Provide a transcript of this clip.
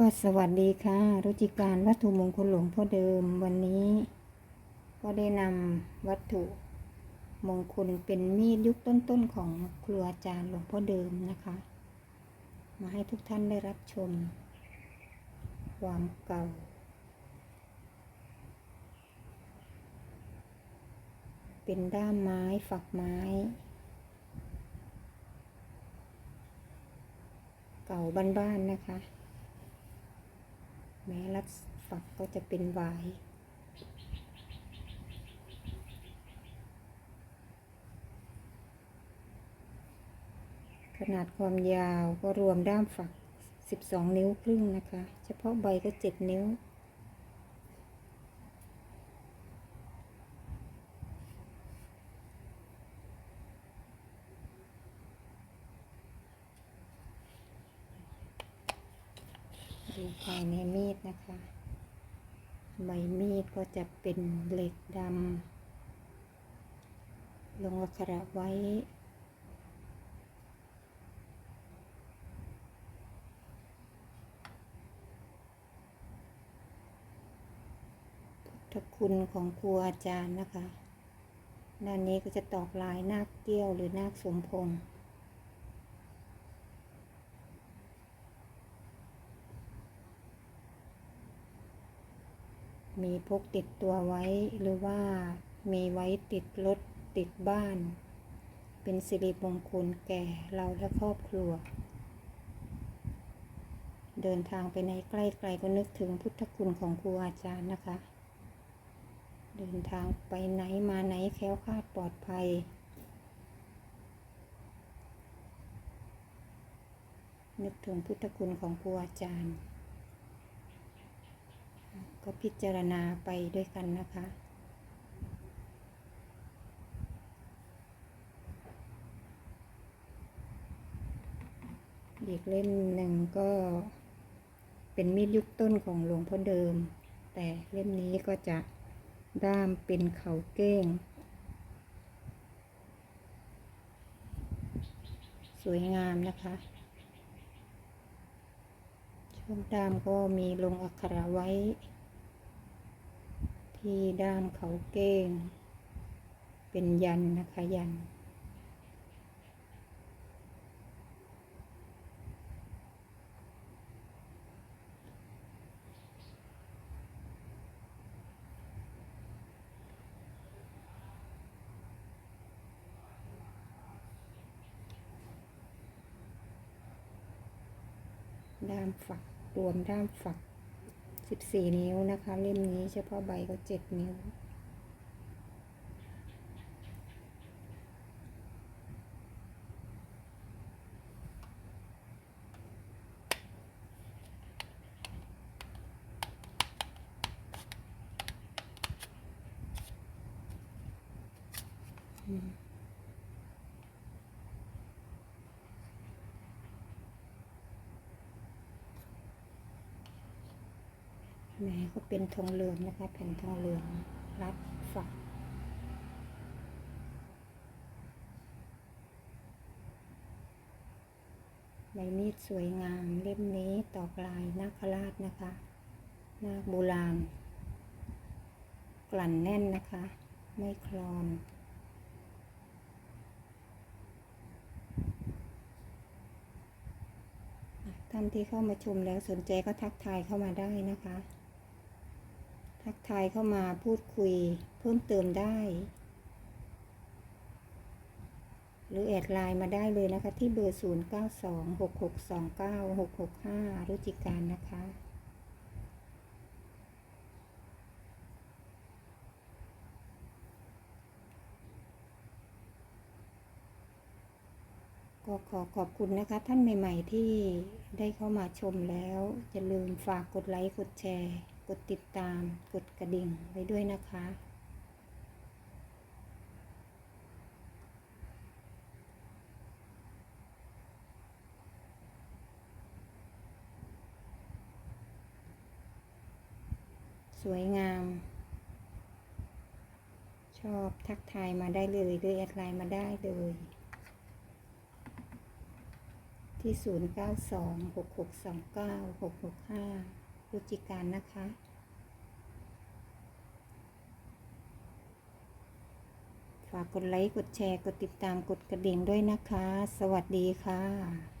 ก็สวัสดีค่ะ รุจิการวัตถุมงคลหลวงพ่อเดิมวันนี้ ก็ได้นำวัตถุมงคลเป็นมีดยุคต้นๆของครูอาจารย์หลวงพ่อเดิมนะคะ มาให้ทุกท่านได้รับชม ความเก่า เป็นด้ามไม้ฝักไม้ เก่าบ้านๆนะคะ แม้รัดฝักก็จะเป็นวายขนาดความยาวก็รวมด้ามฝัก 12 นิ้วครึ่งนะคะ เฉพาะใบก็ 7 นิ้ว ดูภายในมีดนะคะ ใบมีดก็จะเป็นเหล็กดำ ลงอักขระไว้ พุทธคุณของครูอาจารย์นะคะ ด้านนี้ก็จะตอกลายนาคเกี้ยวหรือนาคสมพงษ์ มีพกติดตัวไว้หรือว่ามีไว้ติดรถติดบ้าน เป็นสิริมงคลแก่เราและครอบครัว เดินทางไปไหนใกล้ไกลก็นึกถึงพุทธคุณของครูอาจารย์นะคะ เดินทางไปไหนมาไหนแค้วคลาดปลอดภัย นึกถึงพุทธคุณของครูอาจารย์ ก็พิจารณาไปด้วยกันนะคะ อีกเล่มหนึ่งก็เป็นมีดยุคต้นของหลวงพ่อเดิม แต่เล่มนี้ก็จะด้ามเป็นเขาเก้ง สวยงามนะคะช่วงด้ามก็มีลงอักขระไว้ ที่ด้ามเขาเก้ง เป็นยันนะคะยัน ด้ามฝักรวมด้ามฝัก 14นิ้วนะคะ เล่มนี้เฉพาะใบก็7นิ้วอื แหมก็เป็นทองเหลืองนะคะแผ่นทองเหลืองรัดฝักใบมีดสวยงามเล่มนี้ตอกลายนาคราชนะคะนาคโบราณ กลั่นแน่นนะคะ ไม่คลอนท่านที่เข้ามาชมแล้วสนใจก็ทักทายเข้ามาได้นะคะ ทักทายเข้ามาพูดคุยเพิ่มเติมได้ หรือแอดไลน์มาได้เลยนะคะ ที่เบอร์ 0 9 2 6 6 2 9 6 6 5 รุจิการนะคะก็ขอขอบคุณนะคะ ท่านใหม่ ๆ ที่ได้เข้ามาชมแล้ว อย่าลืมฝากกดไลค์ กดแชร์ กดติดตาม กดกระดิ่งไว้ด้วยนะคะ สวยงาม ชอบทักทายมาได้เลยหรือแอดไลน์มาได้เลยทที่ 0926629665 พฤศจิการนะคะฝากกดไลค์ กดแชร์ กดติดตาม กดกระดิ่งด้วยนะคะ สวัสดีค่ะ